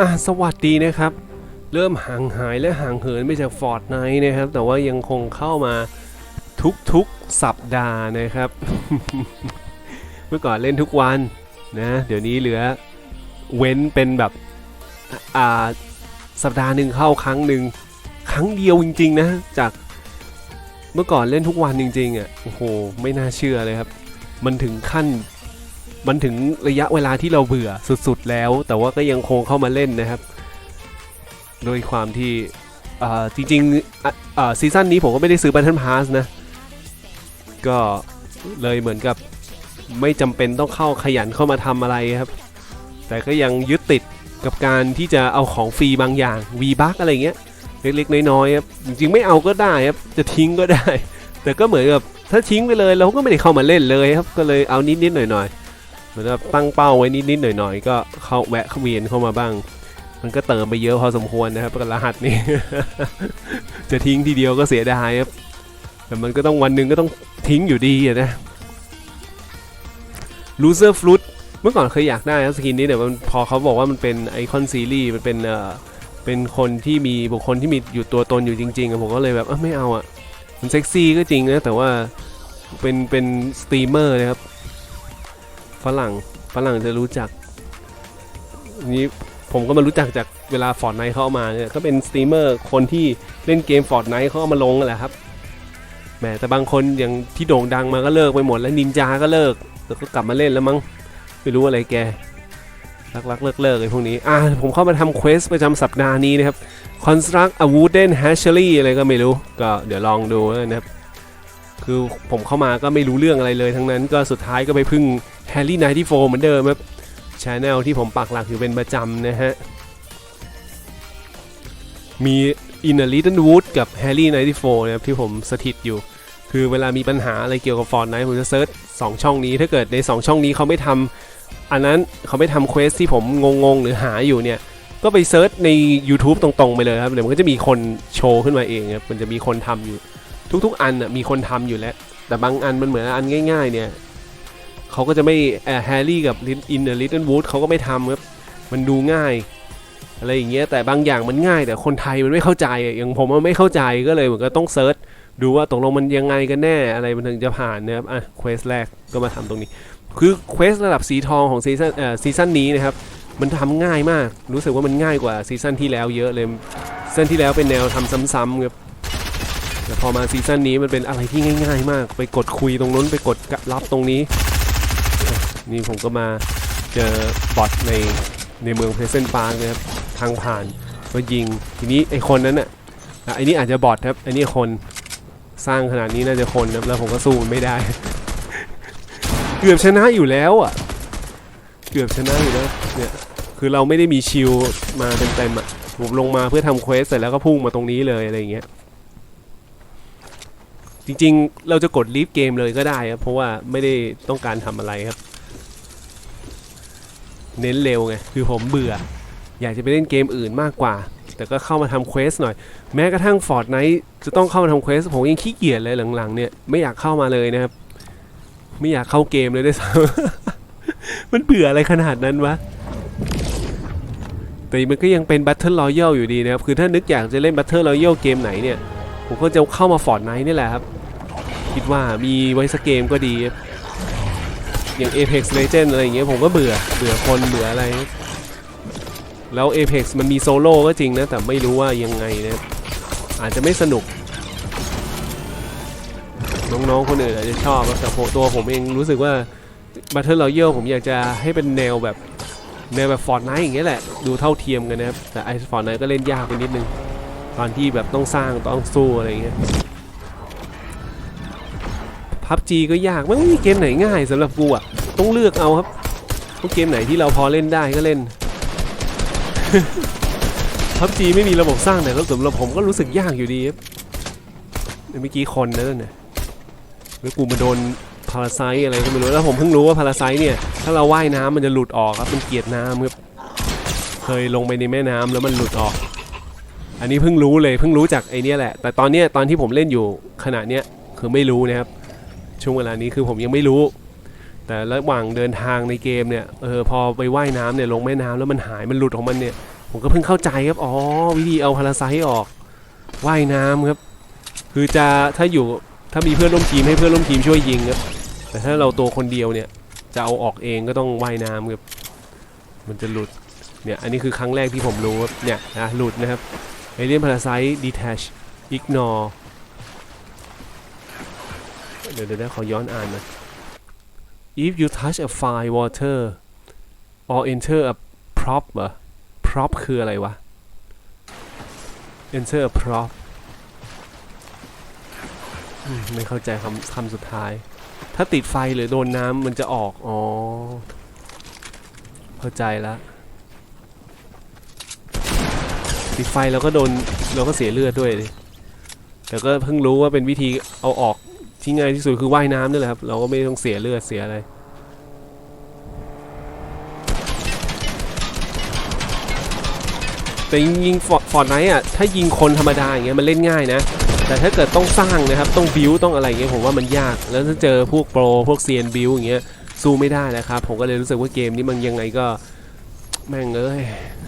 อะสวัสดีนะครับ เริ่มห่างหายและห่างเหินไปจากฟอร์ดไนนะครับ แต่ว่ายังคงเข้ามาทุกๆสัปดาห์นะครับ เมื่อก่อนเล่นทุกวันนะเดี๋ยวนี้เหลือเว้นเป็นแบบอ่าสัปดาห์หนึ่งเข้าครั้งหนึ่งครั้งเดียวจริง ๆ นะจากเมื่อก่อนเล่นทุกวันจริงๆอะโอ้โหไม่น่าเชื่อเลยครับ มันถึงขั้น มันถึงระยะเวลาที่เราเบื่อสุดๆแล้ว แต่ว่าก็ยังคงเข้ามาเล่นนะครับ โดยความที่จริงๆซีซั่นนี้ผมก็ไม่ได้ซื้อ Battle Pass นะ ก็เลยเหมือนกับไม่จำเป็นต้องเข้าขยันเข้ามาทำอะไรครับ แต่ก็ยังยึดติดกับการที่จะเอาของฟรีบางอย่าง V Buck อะไรเงี้ย เล็กๆ น้อยๆครับ จริงๆ ไม่เอาก็ได้ครับ จะทิ้งก็ได้ แต่ก็เหมือนกับถ้าทิ้งไปเลยเราก็ไม่ได้เข้ามาเล่นเลยครับ ก็เลยเอานิดๆหน่อยๆ เหมือนกับตั้งเป้าไว้นิดๆหน่อยๆ ก็เข้าแวะเวียนเข้ามาบ้าง มันก็เติมไปเยอะพอสมควรนะครับกับรหัสนี้จะทิ้งทีเดียวก็เสียดายครับ แต่มันก็ต้องวันหนึ่งก็ต้องทิ้งอยู่ดีอะนะ loser fruit เมื่อก่อนเคยอยากได้สกินนี้แต่มันพอเขาบอกว่ามันเป็นไอคอนซีรีส์มันเป็นเอ่อเป็นคนที่มีบุคคลที่มีอยู่ตัวตนอยู่จริงๆผมก็เลยแบบเอ้าไม่เอาอะ มันเซ็กซี่ก็จริงนะแต่ว่าเป็นเป็นสตรีมเมอร์นะครับ ฝรั่งฝรั่งจะรู้จักนี้ผมก็มารู้จักจากเวลาฟอร์ดไนเขาเอามาเนี่ยก็เป็นสตรีมเมอร์คนที่เล่นเกมฟอร์ดไนเขาเอามาลงแหละครับแหมแต่บางคนอย่างที่โด่งดังมาก็เลิกไปหมดแล้วนินจาก็เลิกแล้วก็กลับมาเล่นแล้วมั้งไม่รู้อะไรแกรักๆเลิกเลิกๆไอ้พวกนี้ อ่า ผมเข้ามาทำเควสประจำสัปดาห์นี้นะครับ construct a wooden hatchery อะไรก็ไม่รู้ ก็เดี๋ยวลองดูนะครับ คือผมเข้ามาก็ไม่รู้เรื่องอะไรเลย ทั้งนั้นก็สุดท้ายก็ไปพึ่ง Harry 94เหมือนเดิมครับช anel ที่ผมปักหลักอยู่เป็นประจำนะฮะ มี In a Little Wood กับ Harry 94นะครับที่ผมสถิตอยู่ คือเวลามีปัญหาอะไรเกี่ยวกับ Fortnite ผมจะเซิร์ช2ช่องนี้ ถ้าเกิดใน 2 ช่องนี้เขาไม่ทำอันนั้นเขาไม่ทำเควสที่ผมงงๆ หรือหาอยู่เนี่ย ก็ไปเซิร์ชใน YouTube ตรงๆ ไปเลยครับ เดี๋ยวมันก็จะมีคนโชว์ขึ้นมาเองครับ มันจะมีคนทำอยู่ ทุกๆ อันมีคนทำอยู่แล้ว แต่บางอันมันเหมือนอันง่ายๆ เนี่ยเขาก็จะไม่แฮร์รี่กับอินเดอร์ลิตเติ้ลวูดเขาก็ไม่ทำครับมันดูง่าย อะไรอย่างเงี้ยแต่บางอย่างมันง่าย แต่คนไทยมันไม่เข้าใจอย่างผมมันไม่เข้าใจก็เลยเหมือนก็ต้องเซิร์ชดูว่าตกลงมันยังไงกันแน่อะไรมันถึงจะผ่านนะครับอะเควสแรกก็มาทำตรงนี้ คือเควสระดับสีทองของซีซั่นเอ่อซีซั่นนี้นะครับมันทำง่ายมากรู้สึกว่ามันง่ายกว่าซีซั่นที่แล้วเยอะเลยซีซั่นที่แล้วเป็นแนวทำซ้ำๆครับ แต่พอมาซีซั่นนี้มันเป็นอะไรที่ง่าย ๆ มาก ไปกดคุยตรงนู้นไปกดรับตรงนี้ นี่ผมก็มาเจอบอทในในเมืองเพรสเซนต์ปาร์กนะครับทางผ่านก็ยิงทีนี้ไอคนนั้นน่ะอะไอนี้อาจจะบอทครับไอนี่คนสร้างขนาดนี้น่าจะคนนะแล้วผมก็สู้มันไม่ได้ เกือบชนะอยู่แล้วอะ เกือบชนะอยู่แล้วเนี่ยคือเราไม่ได้มีชิลมาเต็มๆอะผมลงมาเพื่อทำเควสเสร็จแล้วก็พุ่งมาตรงนี้เลยอะไรอย่างเงี้ย จริงๆ เราจะกดลีฟเกมเลยก็ได้ครับ เพราะว่าไม่ได้ต้องการทำอะไรครับ เน้นเร็วไง คือผมเบื่อ อยากจะไปเล่นเกมอื่นมากกว่า แต่ก็เข้ามาทำเควสหน่อย แม้กระทั่ง Fortnite จะต้องเข้ามาทำเควสผมยังขี้เกียจเลยหลังๆเนี่ย ไม่อยากเข้ามาเลยนะครับ ไม่อยากเข้าเกมเลยด้วยซ้ำ มันเบื่ออะไรขนาดนั้นวะแต่มันก็ยังเป็น Battle Royale อยู่ดีนะครับ คือถ้านึกอยากจะเล่น Battle Royale เกมไหนเนี่ย ผมก็จะเข้ามาฟอร์ดไนท์นี่แหละครับ คิดว่ามีไว้สักเกมก็ดี อย่าง Apex Legend อะไรอย่างเงี้ยผมก็เบื่อเบื่อคนเบื่ออะไร แล้ว Apex มันมีโซโล่ก็จริงนะ แต่ไม่รู้ว่ายังไงนะอาจจะไม่สนุก น้องๆคนอื่นอาจจะชอบแต่ตัวผมเองรู้สึกว่า Battle Royale ผมอยากจะให้เป็นแนวแบบแนวแบบ Fortnite อย่างเงี้ยแหละ ดูเท่าเทียมกันนะครับ แต่ไอ้ Fortnite ก็เล่นยากไปนิดนึง ตอนที่แบบต้องสร้างต้องสู้อะไรอย่างเงี้ยพับจีก็ยากมันไม่มีเกมไหนง่ายสำหรับกูอะต้องเลือกเอาครับพวกเกมไหนที่เราพอเล่นได้ก็เล่นพับจีไม่มีระบบสร้างแต่แล้วสำหรับผมก็รู้สึกยากอยู่ดีครับเมื่อกี้คนนะนั่นน่ะแล้วกูมาโดนพาราไซอะไรก็ไม่รู้แล้วผมเพิ่งรู้ว่าพาราไซเนี่ยถ้าเราว่ายน้ำมันจะหลุดออกครับมันเกลียดน้ำครับเคยลงไปในแม่น้ำแล้วมันหลุดออก อันนี้เพิ่งรู้เลยเพิ่งรู้จากไอ้เนี่ยแหละ แต่ตอนเนี้ยตอนที่ผมเล่นอยู่ขณะเนี้ยคือไม่รู้นะครับ ช่วงเวลานี้คือผมยังไม่รู้ แต่ระหว่างเดินทางในเกมเนี่ยเออพอไปว่ายน้ำเนี่ยลงแม่น้ำแล้วมันหายมันหลุดของมันเนี่ย ผมก็เพิ่งเข้าใจครับอ๋อวิธีเอาพาราไซต์ออกว่ายน้ำครับ คือจะถ้าอยู่ถ้ามีเพื่อนร่วมทีมให้เพื่อนร่วมทีมช่วยยิงครับแต่ถ้าเราตัวคนเดียวเนี่ยจะเอาออกเองก็ต้องว่ายน้ำครับมันจะหลุดเนี่ยอันนี้คือครั้งแรกที่ผมรู้ครับเนี่ยนะหลุดนะครับ Alien Parasite Detach Ignore เดี๋ยวเดี๋ยวเดี๋ยวขอย้อนอ่านนะ If you touch a fine water or enter a prop เหรอ prop คืออะไรวะ enter a prop ไม่เข้าใจคำคำสุดท้าย ถ้าติดไฟหรือโดนน้ำมันจะออก อ๋อ เข้าใจแล้ว ติดไฟเราก็โดนเราก็เสียเลือดด้วยดิแต่ก็เพิ่งรู้ว่าเป็นวิธีเอาออกที่ง่ายที่สุดคือว่ายน้ำนี่แหละครับ เราก็ไม่ต้องเสียเลือดเสียอะไรแต่ยิงฟอร์ดไนท์อะถ้ายิงคนธรรมดาอย่างเงี้ยมันเล่นง่ายนะ แต่ถ้าเกิดต้องสร้างนะครับ ต้องบิวต้องอะไรอย่างเงี้ยผมว่ามันยาก แล้วถ้าเจอพวกโปรพวกเซียนบิวอย่างเงี้ยสู้ไม่ได้นะครับ ผมก็เลยรู้สึกว่าเกมนี้มันยังไงก็ แม่งเอ้ย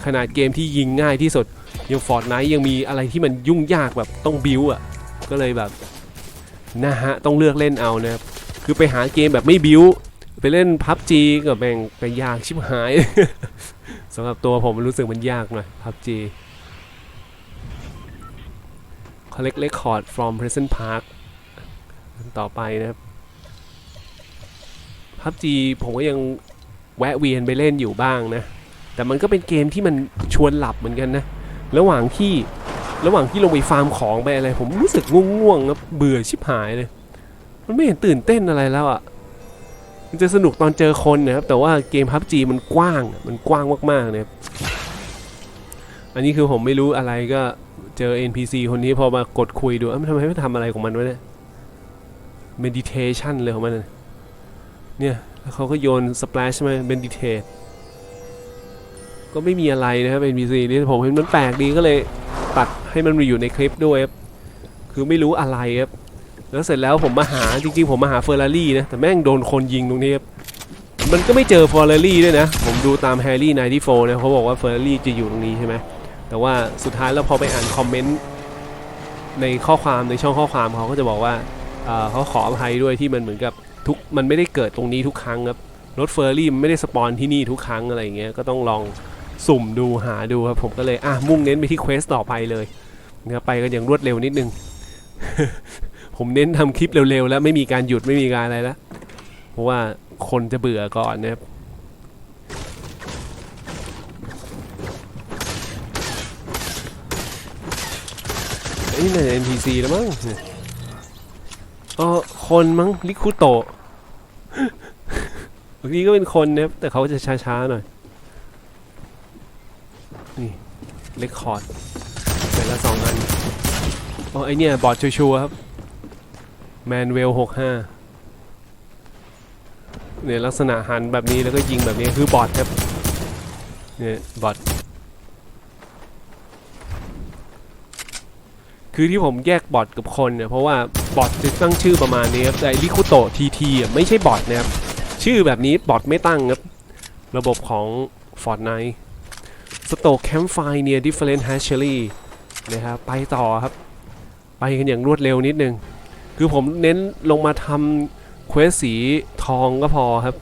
ขนาดเกมที่ยิงง่ายที่สุด ยังฟอร์ดไนท์ยังมีอะไรที่มันยุ่งยากแบบต้องบิวอะก็เลยแบบนะฮะต้องเลือกเล่นเอานะครับคือไปหาเกมแบบไม่บิวไปเล่นพับจีก็แม่งไปยากชิบหายสำหรับตัวผมรู้สึกมันยากหน่อยพับจี collect record from Pleasant Park ต่อไปนะครับพับจีผมก็ยังแวะเวียนไปเล่นอยู่บ้างนะ แต่มันก็เป็นเกมที่มันชวนหลับเหมือนกันนะ ระหว่างที่ระหว่างที่ลงไปฟาร์มของไปอะไร ผมรู้สึกง่วงๆครับเบื่อชิบหายเลย มันไม่เห็นตื่นเต้นอะไรแล้วอะ่ะมันจะสนุกตอนเจอคนนะครับ แต่ว่าเกมพับจีมันกว้างมันกว้างมากๆเนะครับอันนี้คือผมไม่รู้อะไรก็เจอ NPC คนนี้พอมากดคุยดูอ้ามันทำไมไม่ทำอะไรของมันวะเนี่ย meditation เลยของมันน่ะเนี่ยแล้วเขาก็โยน splash มา meditate ก็ไม่มีอะไรนะครับ NPC นี่ผมเห็นมันแปลกดีก็เลยตัดให้มันมาอยู่ในคลิปด้วยครับคือไม่รู้อะไรครับแล้วเสร็จแล้วผมมาหาจริงๆ ผมมาหาเฟอร์รารี่นะแต่แม่งโดนคนยิงตรงนี้ครับมันก็ไม่เจอเฟอร์รารี่ด้วยนะ ผมดูตามแฮร์รี่94นะเขาบอกว่าเฟอร์รารี่จะอยู่ตรงนี้ใช่ไหมแต่ว่าสุดท้ายแล้วพอไปอ่านคอมเมนต์ในข้อความในช่องข้อความเขาก็จะบอกว่าเขาขออภัยด้วยที่มันเหมือนกับทุกมันไม่ได้เกิดตรงนี้ทุกครั้งครับรถเฟอร์รารี่มันไม่ได้สปอนที่นี่ทุกครั้งอะไรอย่างเงี้ยก็ต้องลอง สุ่มดูหาดูครับผมก็เลยอะมุ่งเน้นไปที่เควสต่อไปเลยนะครับไปกันอย่างรวดเร็วนิดนึง ผมเน้นทำคลิปเร็วๆ แล้วไม่มีการหยุดไม่มีการอะไรแล้วเพราะว่าคนจะเบื่อก่อนนะครับไอ้นี่น่าจะ NPC แล้วมั้งเออคนมั้งลิคุโตะบางทีก็เป็นคนนะครับแต่เขาจะช้าๆหน่อย นี่เลคคอร์ดเสร็จแล้วสองอันอ๋อไอเนี่ย บอดชัวร์ครับ แมนเวลหกห้าเนี่ยลักษณะหันแบบนี้แล้วก็ยิงแบบนี้คือบอทครับ เนี่ยบอทคือที่ผมแยกบอทกับคนเนี่ยเพราะว่าบอทจะตั้งชื่อประมาณนี้ครับแต่ลิคุโตทีทีไม่ใช่บอทนะครับ ชื่อแบบนี้บอทไม่ตั้งครับ ระบบของ Fortnite สโตกแคมป์ไฟเนี่ย different hatchery นะครับไปต่อครับ ไปกันอย่างรวดเร็วนิดนึง คือผมเน้นลงมาทำเควสสีทองก็พอครับ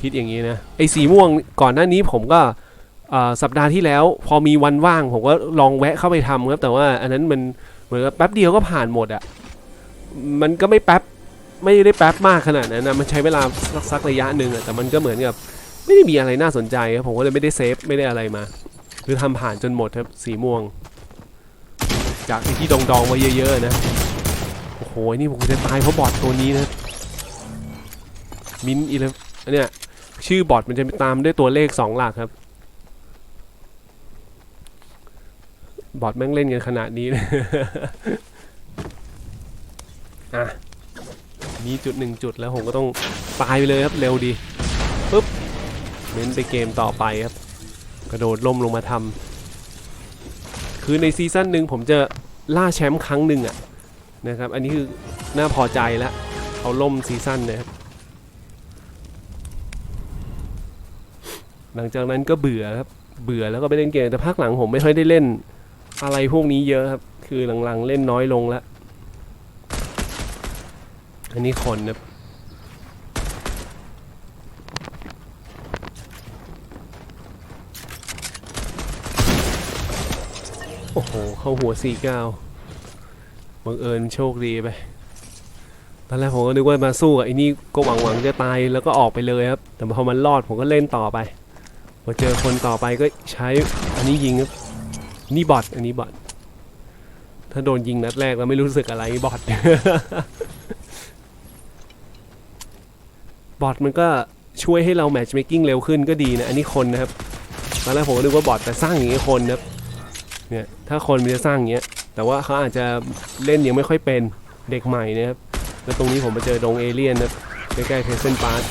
คิดอย่างนี้นะ ไอ้สีม่วงก่อนหน้านี้ผมก็สัปดาห์ที่แล้วพอมีวันว่าง ผมก็ลองแวะเข้าไปทำครับ แต่ว่าอันนั้นมันเหมือนกับแป๊บเดียวก็ผ่านหมดอะ่ะมันก็ไม่แป๊บไม่ได้แป๊บมากขนาดนั้นนะมันใช้เวลาสักสักระยะหนึ่งอะแต่มันก็เหมือนกับ ไม่ได้มีอะไรน่าสนใจครับผมก็เลยไม่ได้เซฟไม่ได้อะไรมา คือทำผ่านจนหมดครับสีม่วง จากไอ้ที่ดองๆมาเยอะๆนะโอ้โหนี่ผมจะตายเพราะบอทตัวนี้นะมินอีเลอันเนี้ยชื่อบอทมันจะตามด้วยตัวเลขสองหลักครับ บอทแม่งเล่นกันขนาดนี้นะอะมีจุดหนึ่งจุดแล้วผมก็ต้องตายไปเลยครับเร็วดีปุ๊บ เน้นไปเกมต่อไปครับ กระโดดล่มลงมาทำคือในซีซั่นหนึ่งผมจะล่าแชมป์ครั้งหนึ่งอะนะครับ อันนี้คือน่าพอใจแล้วเอาล่มซีซั่นนะครับหลังจากนั้นก็เบื่อครับ เบื่อแล้วก็ไปเล่นเกมแต่ภาคหลังผมไม่ค่อยได้เล่นอะไรพวกนี้เยอะครับ คือหลังๆเล่นน้อยลงแล้ว อันนี้คนนะ โอ้โห เข้าหัวสี่เก้าบังเอิญโชคดีไป ตอนแรกผมก็นึกว่ามาสู้กับไอ้นี่ก็หวังหวังจะตายแล้วก็ออกไปเลยครับ แต่พอมันรอดผมก็เล่นต่อไป พอเจอคนต่อไปก็ใช้อันนี้ยิงครับ นี่บอทอันนี้บอท ถ้าโดนยิงนัดแรกแล้วไม่รู้สึกอะไรบอท บอทมันก็ช่วยให้เราแมทช์เมคกิ้งเร็วขึ้นก็ดีนะ อันนี้คนนะครับตอนแรกผมก็นึกว่าบอทแต่สร้างอย่างนี้คนนะครับ เนี่ยถ้าคนมันจะสร้างอย่างเงี้ยแต่ว่าเขาอาจจะเล่นยังไม่ค่อยเป็นเด็กใหม่นะครับแล้วตรงนี้ผมมาเจอดงเอเลี่ยนนะใกล้ๆเพเซนปาร์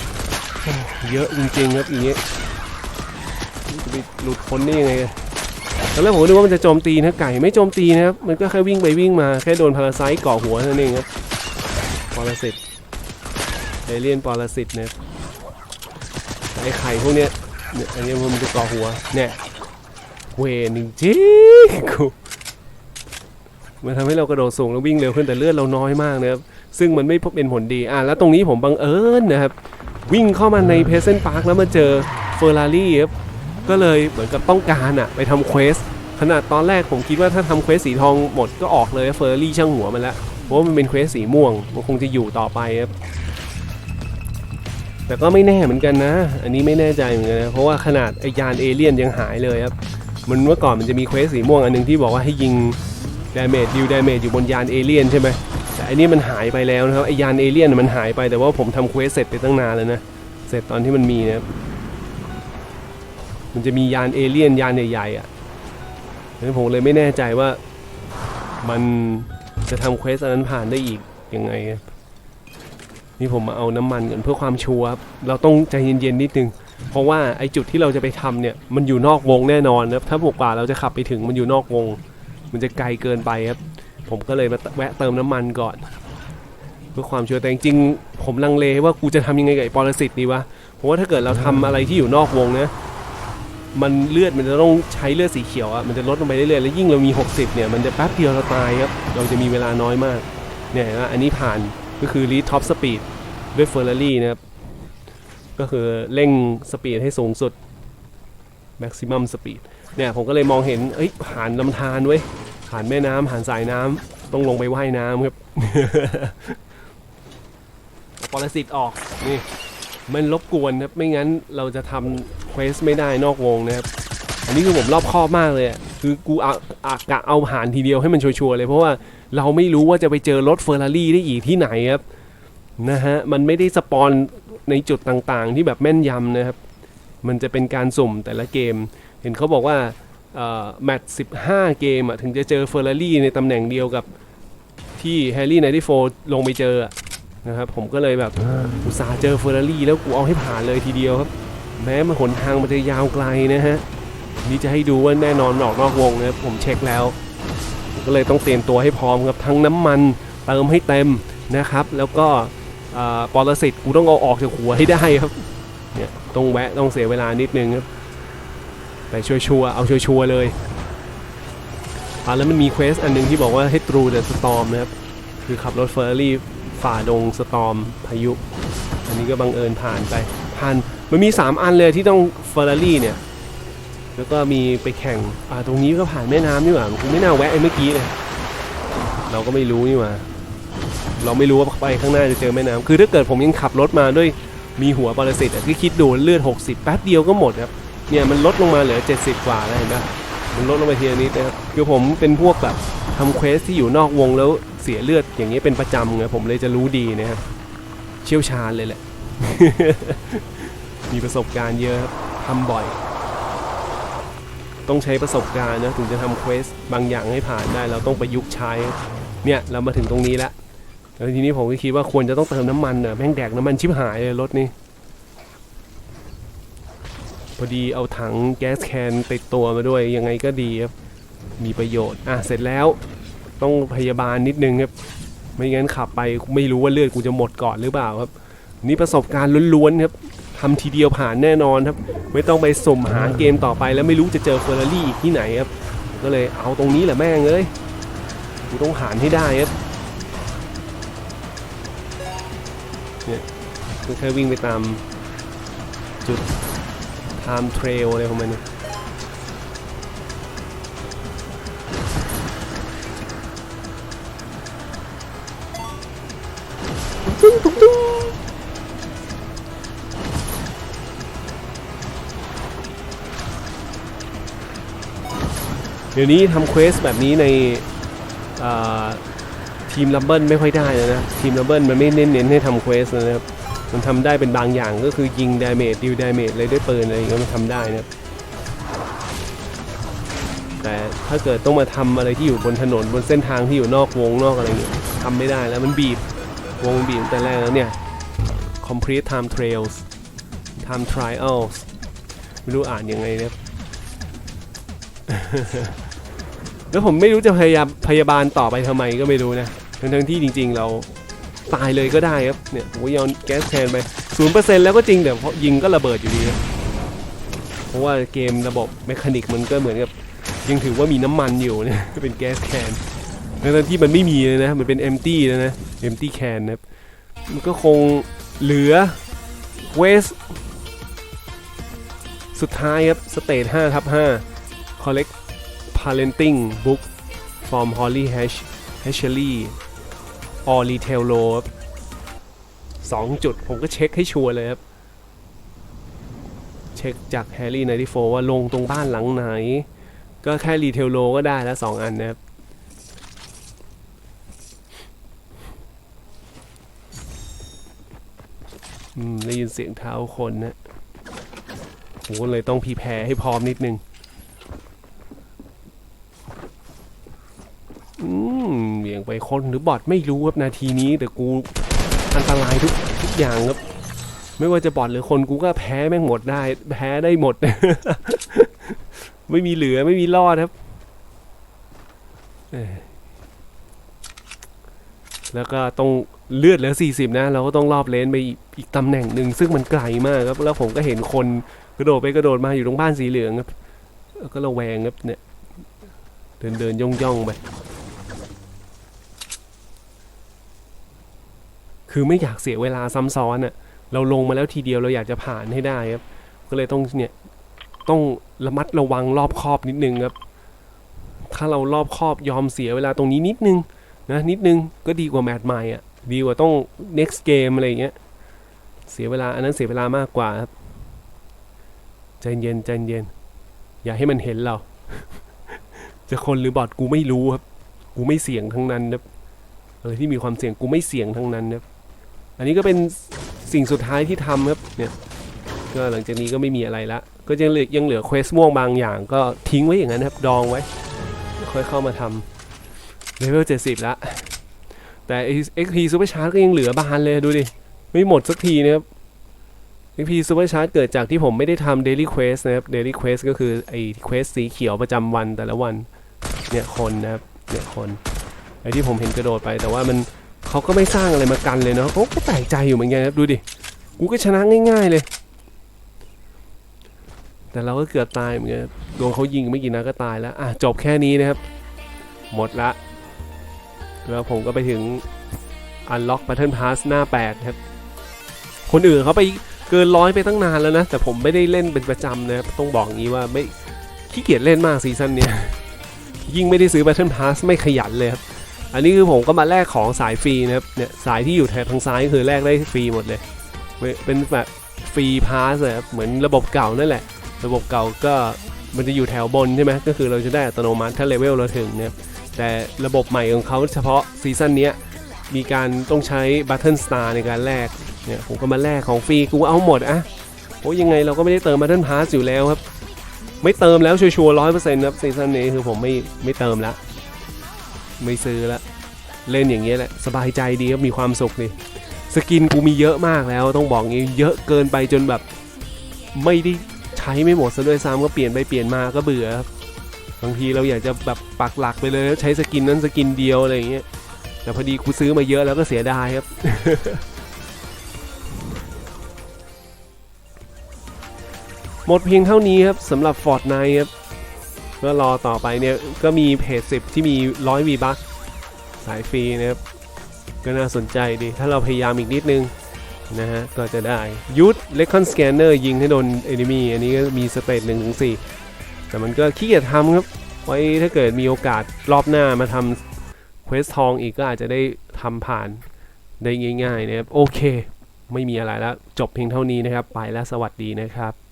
เยอะจริงๆครับอย่างเงี้ยจะไปหลุดพ้นได้ยังไงตอนแรกผมนึกว่ามันจะโจมตีนะไก่ไม่โจมตีนะครับมันก็แค่วิ่งไปวิ่งมาแค่โดนพาราไซต์เกาะหัวเท่านั้นเองครับปรสิตเอเลี่ยนปรสิตนะไอ้ไข่พวกเนี้ยเนี่ยอันนี้มันจะเกาะหัวเนี่ย เวรจริงๆกูมันทำให้เรากระโดดสูงแล้ววิ่งเร็วขึ้นแต่เลือดเราน้อยมากนะครับ ซึ่งมันไม่พบเป็นผลดี อะ แล้วตรงนี้ผมบังเอิญนะครับ วิ่งเข้ามาในเพเซนพาร์คแล้วมาเจอเฟอร์รารี่ครับ ก็เลยเหมือนกับต้องการอะ ไปทำเควส ขนาดตอนแรกผมคิดว่าถ้าทำเควสสีทองหมดก็ออกเลยเฟอร์รารี่ช่างหัวมันล้วเพราะว่ามันเป็นเควสสีม่วง มันคงจะอยู่ต่อไปครับ แต่ก็ไม่แน่เหมือนกันนะ อันนี้ไม่แน่ใจเหมือนกันนะ เพราะว่าขนาดไอยานเอเลี่ยนยังหายเลยครับ มันเมื่อก่อนมันจะมีเควสสีม่วงอันหนึงที่บอกว่าให้ยิงดาเมจดิวดาเมจอยู่บนยานเอเลี่ยนใช่ไหมแต่อันนี้มันหายไปแล้วนะครับไอยานเอเลี่ยนมันหายไปแต่ว่าผมทำเควสเสร็จไปตั้งนานแล้วนะเสร็จตอนที่มันมีนะครับมันจะมียานเอเลี่ยนยานใหญ่ๆอะแล้วผมเลยไม่แน่ใจว่ามันจะทำเควสอันนั้นผ่านได้อีกยังไงนี่ผมมาเอาน้ำมันก่อนเพื่อความชัวร์ครับเราต้องใจเย็นๆนิดนึง เพราะว่าไอจุดที่เราจะไปทำเนี่ยมันอยู่นอกวงแน่นอนนะครับถ้าบวกกว่าเราจะขับไปถึงมันอยู่นอกวง มันจะไกลเกินไปครับ ผมก็เลยมาแวะเติมน้ำมันก่อนเพื่อความชัวร์แต่จริงๆผมลังเลว่ากูจะทำยังไงกับไอ้ปรสิตดีวะเพราะว่าถ้าเกิดเราทำอะไรที่อยู่นอกวงนะมันเลือดมันจะต้องใช้เลือดสีเขียวอะมันจะลดลงไปเรื่อยๆแล้วยิ่งเรามี 60 เนี่ยมันจะแป๊บเดียวเราตายครับเราจะมีเวลาน้อยมากเนี่ยเห็นไหมอันนี้ผ่านก็คือรีท็อปสปีดด้วยเฟอร์รารี่นะครับ ก็คือเร่งสปีดให้สูงสุด maximum speed เนี่ยผมก็เลยมองเห็นเอ้ยผ่านลำธารเว้ยผ่านแม่น้ำผ่านสายน้ำต้องลงไปว่ายน้ำครับเอาปรสิตออกนี่มันรบกวนครับไม่งั้นเราจะทำเควสไม่ได้นอกวงนะครับอันนี้คือผมรอบคอบมากเลยคือกูเอากะเอาผ่านทีเดียวให้มันชัวร์เลย เพราะว่าเราไม่รู้ว่าจะไปเจอรถเฟอร์รารี่ได้อีกที่ไหนครับนะฮะมันไม่ได้สปอน ในจุดต่างๆ ที่แบบแม่นยำนะครับ มันจะเป็นการสุ่มแต่ละเกม เห็นเขาบอกว่าแมตช์15 เกมถึงจะเจอเฟอร์รารี่ในตำแหน่งเดียวกับที่แฮร์รี่ไนที่โฟลงไปเจอนะครับผมก็เลยแบบอุตส่าห์เจอเฟอร์รารี่แล้วกูเอาให้ผ่านเลยทีเดียวครับ แม้มันหนทางมันจะยาวไกลนะฮะนี่จะให้ดูว่าแน่นอนออกนอกวงนะครับผมเช็คแล้ว ก็เลยต้องเตรียมตัวให้พร้อมครับทั้งน้ำมันเติมให้เต็มนะครับ แล้วก็ ปรสิตกูต้องเอาออกจากหัวให้ได้ครับเนี่ยต้องแวะต้องเสียเวลานิดนึงครับแต่ชัวร์เอาชัวร์เลยอ่าแล้วมันมีเควสอันหนึงที่บอกว่าให้ through the storm นะครับคือขับรถเฟอร์รี่ฝ่าดงสตอมพายุ อันนี้ก็บังเอิญผ่านไปผ่านมันมี 3 อันเลยที่ต้องเฟอร์รี่เนี่ยแล้วก็มีไปแข่งอ่าตรงนี้ก็ผ่านแม่น้ำนี่หว่ากูไม่น่าแวะไอ้เมื่อกี้เลยเราก็ไม่รู้นี่หว่า เราไม่รู้ว่าไปข้างหน้าจะเจอแม่น้ำคือถ้าเกิดผมยังขับรถมาด้วยมีหัวปรสิตอะที่คิดดูเลือด 60 แป๊บเดียวก็หมดครับเนี่ยมันลดลงมาเหลือ 70 กว่าแล้วเห็นปะมันลดลงไปทีละนิดนะครับคือผมเป็นพวกแบบทำเควสที่อยู่นอกวงแล้วเสียเลือดอย่างนี้เป็นประจำไงผมเลยจะรู้ดีนะครับเชี่ยวชาญเลยแหละ มีประสบการณ์เยอะครับทำบ่อย ต้องใช้ประสบการณ์นะถึงจะทำเควสบางอย่างให้ผ่านได้ เราต้องประยุกต์ใช้ เนี่ยเรามาถึงตรงนี้แล้ว แล้วทีนี้ผมก็คิดว่าควรจะต้องเติมน้ำมันอะแม่งแดกน้ำมันชิบหายเลยรถนี้พอดีเอาถังแก๊สแคนติดตัวมาด้วยยังไงก็ดีครับมีประโยชน์อะเสร็จแล้วต้องพยาบาลนิดนึงครับไม่งั้นขับไปไม่รู้ว่าเลือดกูจะหมดก่อนหรือเปล่าครับ นี่ประสบการณ์ล้วนๆครับทำทีเดียวผ่านแน่นอนครับ ไม่ต้องไปสมหาเกมต่อไปแล้วไม่รู้จะเจอเฟอร์รารี่อีกที่ไหนครับก็เลยเอาตรงนี้แหละแม่งเลยกูต้องหารให้ได้ครับ ก็แค่วิ่งไปตามจุด time trail อะไรของมันเนี่ยเดี๋ยวนี้ทำเควสแบบนี้ในทีมลัมเบิลไม่ค่อยได้แล้วนะ ทีมลัมเบิลมันไม่เน้นเน้นให้ทำเควสนะครับ มันทำได้เป็นบางอย่างก็คือยิงดาเมจดิวดาเมจอะไรด้วยปืนอะไรอย่างเงี้ยมันทำได้นะแต่ถ้าเกิดต้องมาทำอะไรที่อยู่บนถนนบนเส้นทางที่อยู่นอกวงนอกอะไรเงี้ยทำไม่ได้แล้วมันบีบวงบีบแต่แรกแล้วเนี่ย complete time trails time trials ไม่รู้อ่านยังไงนะแล้วผมไม่รู้จะพยายามพยาบาลต่อไปทำไมก็ไม่รู้นะ ทั้งทั้งๆที่จริง ๆ เรา ตายเลยก็ได้ครับเนี่ยผมโยนแก๊สแทนไปศูนย์เปอร์เซ็นต์แล้วก็จริงแต่พอยิงก็ระเบิดอยู่ดีเพราะว่าเกมระบบเมคานิกมันก็เหมือนกับยังถือว่ามีน้ำมันอยู่เนี่ยเป็นแก๊สแคนทั้งๆที่มันไม่มีเลยนะมันเป็น empty แล้วนะ empty can นะครับมันก็คงเหลือเวสสุดท้ายครับสเตจ5ทับ5 collect parenting book from Holly Hash Hashley or retail low ครับสองจุดผมก็เช็คให้ชัวร์เลยครับ เช็คจากแฮร์รี่94ว่าลงตรงบ้านหลังไหน ก็แค่รีเทลโลก็ได้แล้วสองอันนะครับอืมได้ยินเสียงเท้าคนนะผมเลยต้องพีแพรให้พร้อมนิดนึง อื ลี่ยงไปคนหรือบอทไม่รู้ครับนาทีนี้ แต่กูอันตรายทุกทุกอย่างครับ ไม่ว่าจะบอทหรือคนกูก็แพ้แม่งหมดได้ แพ้ได้หมด ไม่มีเหลือไม่มีรอดครับแล้วก็ต้องเลือดเหลือ 40 นะ เราก็ต้องรอบเลนไปอีกตำแหน่งหนึ่งซึ่งมันไกลมากครับ แล้วผมก็เห็นคนกระโดดไปกระโดดมาอยู่ตรงบ้านสีเหลืองครับแล้วก็ระแวงครับเนี่ย เดินเดินย่องย่องไป คือไม่อยากเสียเวลาซ้ำซ้อนอะ่ะ เราลงมาแล้วทีเดียวเราอยากจะผ่านให้ได้ครับ ก็เลยต้องเนี่ยต้องระมัดระวังรอบคอบนิดนึงครับ ถ้าเรารอบคอบยอมเสียเวลาตรงนี้นิดนึงนะนิดนึงก็ดีกว่าแมตช์ใหม่อะ ดีกว่าต้อง next game อะไรอย่างเงี้ย เสียเวลาอันนั้นเสียเวลามากกว่าครับใจเย็นใจเย็น อย่าให้มันเห็นเรา จะคนหรือบอทกูไม่รู้ครับ กูไม่เสี่ยงทั้งนั้นครับอะไรที่มีความเสี่ยงกูไม่เสี่ยงทั้งนั้นครับ อันนี้ก็เป็นสิ่งสุดท้ายที่ทำครับเนี่ยก็หลังจากนี้ก็ไม่มีอะไรละ ก็ยังเหลือยังเหลือเควสม่วงบางอย่าง ก็ทิ้งไว้อย่างนั้นครับดองไว้ค่อยเข้ามาทำเลเวล70ละแต่ XP Super Charge ก็ยังเหลือบานเลยดูดิ ไม่หมดสักทีนะครับ XP Super Charge เกิดจากที่ผมไม่ได้ทำ Daily Quest นะครับ Daily Quest ก็คือไอ้ Quest สีเขียวประจำวันแต่ละวันเนี่ยคนนะครับเนี่ยคนไอ้ที่ผมเห็นกระโดดไปแต่ว่ามัน เขาก็ไม่สร้างอะไรมากันเลยเนาะเขาก็แปลกใจอยู่เหมือนกันครับดูดิกูก็ชนะง่ายๆเลย แต่เราก็เกือบตายเหมือนกันโดนเขายิงไม่กี่นัดก็ตายแล้วอะจบแค่นี้นะครับ หมดละ แล้วผมก็ไปถึง Unlock Battle Pass หน้า 8 ครับ คนอื่นเขาไปเกินร้อยไปตั้งนานแล้วนะ แต่ผมไม่ได้เล่นเป็นประจำนะครับต้องบอกงี้ว่าไม่ขี้เกียจเล่นมากซีซั่นเนี้ยยิ่งไม่ได้ซื้อ Battle Pass ไม่ขยันเลยครับ อันนี้คือผมก็มาแลกของสายฟรีนะครับเนี่ยสายที่อยู่แถบทางซ้ายคือแลกได้ฟรีหมดเลย เป็นแบบฟรีพาสเลยครับเหมือนระบบเก่านั่นแหละ ระบบเก่าก็มันจะอยู่แถวบนใช่ไหมก็คือเราจะได้อัตโนมัติถ้าเลเวลเราถึงเนี่ยแต่ระบบใหม่ของเขาเฉพาะซีซั่นนี้มีการต้องใช้บัตเทิลสตาร์ในการแลกเนี่ยผมก็มาแลกของฟรีกูเอาหมดอะโอ้ยังไงเราก็ไม่ได้เติมบัตเทิลพาสอยู่แล้วครับ ไม่เติมแล้วชัวร์ร้อยเปอร์เซ็นต์ครับซีซั่นนี้คือผมไม่ไม่เติมและ ไม่ซื้อละเล่นอย่างเงี้ยแหละสบายใจดีครับมีความสุขดีสกินกูมีเยอะมากแล้วต้องบอกงี้เยอะเกินไปจนแบบ ไม่ได้ใช้ไม่หมดซะด้วยซ้ำก็เปลี่ยนไปเปลี่ยนมาก็เบื่อครับบางทีเราอยากจะแบบปักหลักไปเลยใช้สกินนั้นสกินเดียวอะไรอย่างเงี้ยแต่พอดีกูซื้อมาเยอะแล้วก็เสียดายครับหมดเพียงเท่านี้ครับสำหรับ Fortnite ครับ ก็รอต่อไปเนี่ยก็มีเพจ10ที่มี100 V buck สายฟรีนะครับก็น่าสนใจดี ถ้าเราพยายามอีกนิดนึงนะฮะก็จะได้ยุทธเลคคอนสแกนเนอร์ยิงให้โดนเอนิมีอันนี้ก็มีสเตตหนึ่งถึงสี่แต่มันก็ขี้เกียจทำครับ ไว้ถ้าเกิดมีโอกาสรอบหน้ามาทำเควสทองอีกก็อาจจะได้ทำผ่านได้ง่ายๆนะครับ โอเค ไม่มีอะไรแล้ว จบเพียงเท่านี้นะครับ ไปแล้วสวัสดีนะครับ